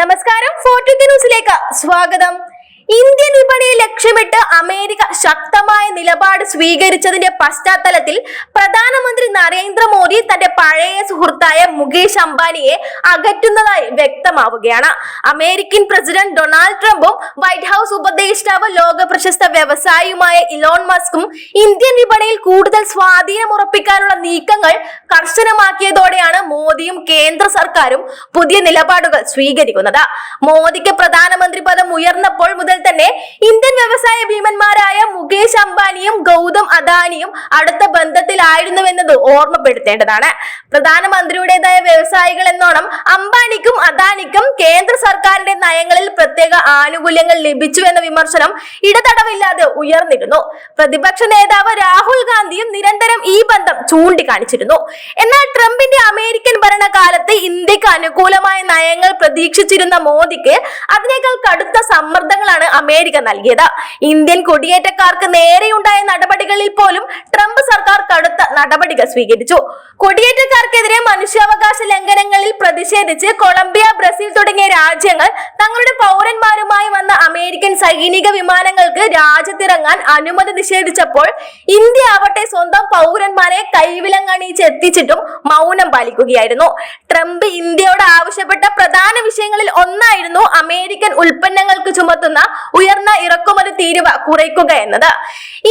നമസ്കാരം ഫോർട്ടി ന്യൂസിലേക്ക് സ്വാഗതം. ഇന്ത്യൻ വിപണിയെ ലക്ഷ്യമിട്ട് അമേരിക്ക ശക്തമായ നിലപാട് സ്വീകരിച്ചതിന്റെ പശ്ചാത്തലത്തിൽ പ്രധാനമന്ത്രി നരേന്ദ്രമോദി തന്റെ പഴയ സുഹൃത്തായ മുകേഷ് അംബാനിയെ അകറ്റുന്നതായി വ്യക്തമാവുകയാണ്. അമേരിക്കൻ പ്രസിഡന്റ് ഡൊണാൾഡ് ട്രംപും വൈറ്റ് ഹൌസ് ഉപദേഷ്ടാവ് ലോക പ്രശസ്ത വ്യവസായിയുമായ ഇലോൺ മസ്കും ഇന്ത്യൻ വിപണിയിൽ കൂടുതൽ സ്വാധീനം ഉറപ്പിക്കാനുള്ള നീക്കങ്ങൾ കർശനമാക്കിയതോടെയാണ് മോദിയും കേന്ദ്ര സർക്കാരും പുതിയ നിലപാടുകൾ സ്വീകരിക്കുന്നത്. മോദിക്ക് പ്രധാനമന്ത്രി പദം ഉയർന്നപ്പോൾ മുതൽ തന്നെ ഇന്ത്യൻ വ്യവസായ ഭീമന്മാരായ മുകേഷ് അംബാനിയും ഗൗതം അദാനിയും അടുത്ത ബന്ധത്തിലായിരുന്നുവെന്നത് ഓർമ്മപ്പെടുത്തേണ്ടതാണ്. പ്രധാനമന്ത്രിയുടേതായ വ്യവസായികൾ എന്നോണം അംബാനിക്കും അദാനിക്കും കേന്ദ്ര സർക്കാരിന്റെ നയങ്ങളിൽ പ്രത്യേക ആനുകൂല്യങ്ങൾ ലഭിച്ചു എന്ന വിമർശനം ഇടതടവില്ലാതെ ഉയർന്നിരുന്നു. പ്രതിപക്ഷ നേതാവ് രാഹുൽ ഗാന്ധിയും നിരന്തരം ഈ ബന്ധം ചൂണ്ടിക്കാണിച്ചിരുന്നു. എന്നാൽ ട്രംപിന്റെ അമേരിക്കൻ ഭരണകാലത്ത് ഇന്ത്യയ്ക്ക് അനുകൂലമായ നയങ്ങൾ പ്രതീക്ഷിച്ചിരുന്ന മോദിക്ക് അതിനേക്കാൾ കടുത്ത സമ്മർദ്ദങ്ങളാണ് അമേരിക്ക നൽകിയത്. ഇന്ത്യൻ കുടിയേറ്റക്കാർക്ക് നേരെയുണ്ടായ നടപടികളിൽ പോലും ട്രംപ് സർക്കാർ കടുത്ത നടപടികൾ സ്വീകരിച്ചു. കുടിയേറ്റക്കാർക്കെതിരെ മനുഷ്യാവകാശ ലംഘനങ്ങളിൽ പ്രതിഷേധിച്ച് കൊളംബിയ ബ്രസീൽ തുടങ്ങിയ രാജ്യങ്ങൾ തങ്ങളുടെ പൗരന്മാരുമായി വന്ന അമേരിക്കൻ സൈനിക വിമാനങ്ങൾക്ക് രാജ്യത്തിറങ്ങാൻ അനുമതി നിഷേധിച്ചപ്പോൾ ഇന്ത്യ ആവട്ടെ സ്വന്തം പൗരന്മാരെ കൈവിലങ്ങണിച്ച് എത്തിച്ചിട്ടും മൗനം പാലിക്കുകയായിരുന്നു. ട്രംപ് ഇന്ത്യയോട് ആവശ്യപ്പെട്ട പ്രധാന വിഷയങ്ങളിൽ ഒന്നായിരുന്നു അമേരിക്കൻ ഉൽപ്പന്നങ്ങൾക്ക് ചുമത്തുന്ന ഉയർന്ന ഇറക്കുമതി തീരുവ കുറയ്ക്കുക എന്നത്.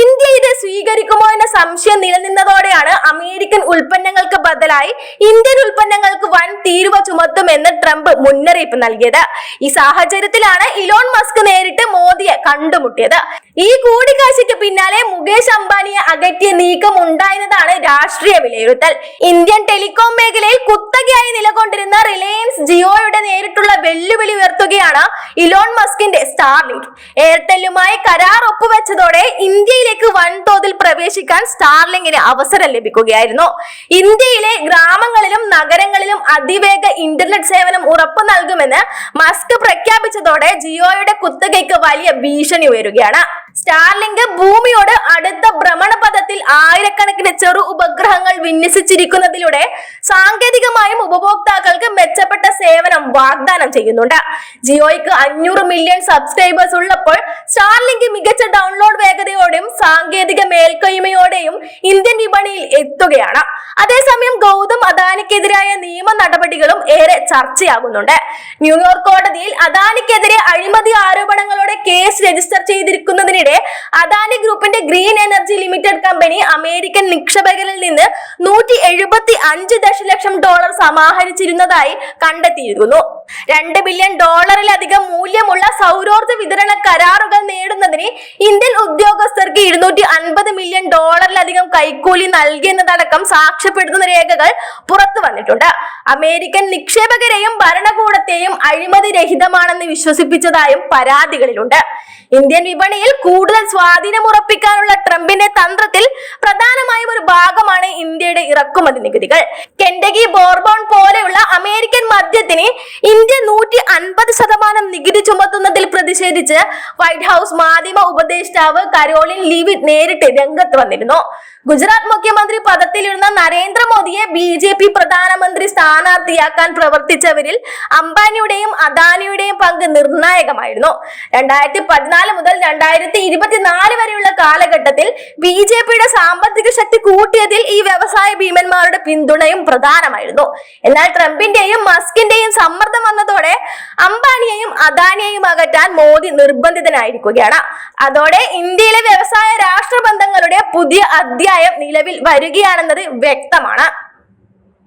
ഇന്ത്യ ഇത് സ്വീകരിക്കുമോ എന്ന സംശയം നിലനിന്നതോടെയാണ് അമേരിക്കൻ ഉൽപ്പന്നങ്ങൾക്ക് ബദലായി ഇന്ത്യൻ ഉൽപ്പന്നങ്ങൾക്ക് വൻ തീരുവ ചുമത്തുമെന്ന് ട്രംപ് മുന്നറിയിപ്പ് നൽകിയത്. ഈ സാഹചര്യത്തിലാണ് ഇലോൺ മസ്ക് നേരിട്ട് മോദിയെ കണ്ടുമുട്ടിയത്. ഈ കൂടിക്കാഴ്ചയ്ക്ക് പിന്നാലെ മുകേഷ് അംബാനിയെ അകറ്റിയ നീക്കം ഉണ്ടായിരുന്നതാണ് രാഷ്ട്രീയ വിലയിരുത്തൽ. ഇന്ത്യൻ ടെലികോം മേഖലയിൽ കുത്തകയായി നിലകൊണ്ടിരുന്ന റിലയൻസ് ജിയോയുടെ നേരിട്ടുള്ള വെല്ലുവിളി ഉയർത്തുകയാണ് ഇലോൺ മസ്കിന്റെ സ്റ്റാർലിങ്ക് എയർടെല്ലുമായി കരാർ ഒപ്പുവെച്ചതോടെ ഇന്ത്യയിലേക്ക് വൻതോതിൽ പ്രവേശിക്കാൻ സ്റ്റാർലിംഗിന് അവസരം ലഭിക്കുകയായിരുന്നു. ഇന്ത്യയിലെ ഗ്രാമങ്ങളിലും നഗരങ്ങളിലും അതിവേഗ ഇന്റർനെറ്റ് സേവനം ഉറപ്പു നൽകുമെന്ന് മസ്ക് പ്രഖ്യാപിച്ചതോടെ ജിയോയുടെ കുത്തകയ്ക്ക് വലിയ ഭീഷണി ഉയരുകയാണ്. സ്റ്റാർലിങ്ക് ഭൂമിയോട് അടുത്ത ഭ്രമണപഥത്തിൽ ആയിരക്കണക്കിന് ചെറു ഉപഗ്രഹങ്ങൾ വിന്യസിച്ചിരിക്കുന്നതിലൂടെ സാങ്കേതികമായും ഉപഭോക്താക്കൾക്ക് മെച്ചപ്പെട്ട സേവനം വാഗ്ദാനം ചെയ്യുന്നുണ്ട്. ജിയോയ്ക്ക് അഞ്ഞൂറ് മില്യൺ സബ്സ്ക്രൈബേഴ്സ് ഉള്ളപ്പോൾ സ്റ്റാർലിങ്ക് മികച്ച ഡൗൺലോഡ് വേഗതയോടെയും സാങ്കേതിക മേൽക്കൈമയോടെയും ഇന്ത്യൻ വിപണിയിൽ എത്തുകയാണ്. അതേസമയം ഗൗതം അദാനിക്കെതിരായ നിയമ നടപടികളും ഏറെ ചർച്ചയാകുന്നുണ്ട്. ന്യൂയോർക്ക് കോടതിയിൽ അദാനിക്കെതിരെ അഴിമതി ആരോപണങ്ങളോടെ കേസ് രജിസ്റ്റർ ചെയ്തിരിക്കുന്നതിനിടെ അദാനി ഗ്രൂപ്പിന്റെ green energy limited company American നിക്ഷേപകരിൽ നിന്ന് നൂറ്റി ദശലക്ഷം ഡോളർ സമാഹരിച്ചിരുന്നതായി കണ്ടെത്തിയിരുന്നു. രണ്ട് ബില്യൺ ഡോളറിലധികം മൂല്യമുള്ള സൗരോർജ വിതരണ കരാറുകൾ നേടുന്നതിന് ഇന്ത്യൻ ഉദ്യോഗസ്ഥർക്ക് ഇരുന്നൂറ്റി അൻപത് മില്യൺ ഡോളറിലധികം കൈക്കൂലി നൽകിയെന്നതടക്കം സാക്ഷ്യപ്പെടുത്തുന്ന രേഖകൾ പുറത്തു വന്നിട്ടുണ്ട്. അമേരിക്കൻ നിക്ഷേപകരെയും ഭരണകൂടത്തെയും അഴിമതി രഹിതമാണെന്ന് വിശ്വസിപ്പിച്ചതായും പരാതികളിലുണ്ട്. ഇന്ത്യൻ വിപണിയിൽ കൂടുതൽ സ്വാധീനം ഉറപ്പിക്കാനുള്ള ട്രംപിന്റെ തന്ത്രത്തിൽ പ്രധാനമായും ഒരു ഭാഗമാണ് ഇന്ത്യയുടെ ഇറക്കുമതി നികുതികൾ. കെൻഡഗി ബോർബോൺ പോലെയുള്ള അമേരിക്കൻ മദ്യത്തിന് ഇന്ത്യ നൂറ്റി അൻപത് ശതമാനം നികുതി ചുമത്തുന്നതിൽ പ്രതിഷേധിച്ച് വൈറ്റ് ഹൗസ് മാധ്യമ ഉപദേഷ്ടാവ് കരോളിൻ ലീവിറ്റ് നേരിട്ട് രംഗത്ത് വന്നിരുന്നു. ഗുജറാത്ത് മുഖ്യമന്ത്രി പദത്തിലിരുന്ന നരേന്ദ്രമോദിയെ ബി ജെ പി പ്രധാനമന്ത്രി സ്ഥാനാർത്ഥിയാക്കാൻ പ്രവർത്തിച്ചവരിൽ അംബാനിയുടെയും അദാനിയുടെയും പങ്ക് നിർണായകമായിരുന്നു. രണ്ടായിരത്തി പതിനാല് മുതൽ രണ്ടായിരത്തി ഇരുപത്തിനാല് വരെയുള്ള കാലഘട്ടത്തിൽ ബി ജെ പിയുടെ സാമ്പത്തിക ശക്തി കൂട്ടിയതിൽ ഈ വ്യവസായ ഭീമന്മാരുടെ പിന്തുണയും പ്രധാനമായിരുന്നു. എന്നാൽ ട്രംപിന്റെയും മസ്കിന്റെയും സമ്മർദ്ദം വന്നതോടെ അംബാനിയെയും അദാനിയെയും അകറ്റാൻ മോദി നിർബന്ധിതനായിരിക്കുകയാണ്. അതോടെ ഇന്ത്യയിലെ വ്യവസായ രാഷ്ട്രബന്ധങ്ങളുടെ പുതിയ അധ്യായം നിലവിൽ വരികയാണെന്നത് വ്യക്തമാണ്.